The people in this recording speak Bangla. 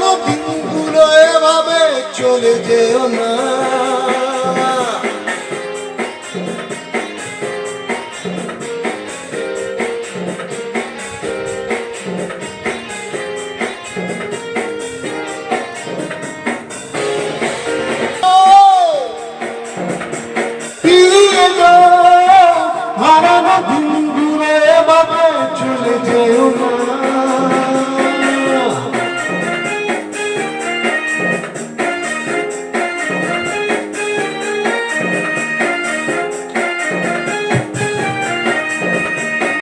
দাও বিন্দু এভাবে চলে যেও না।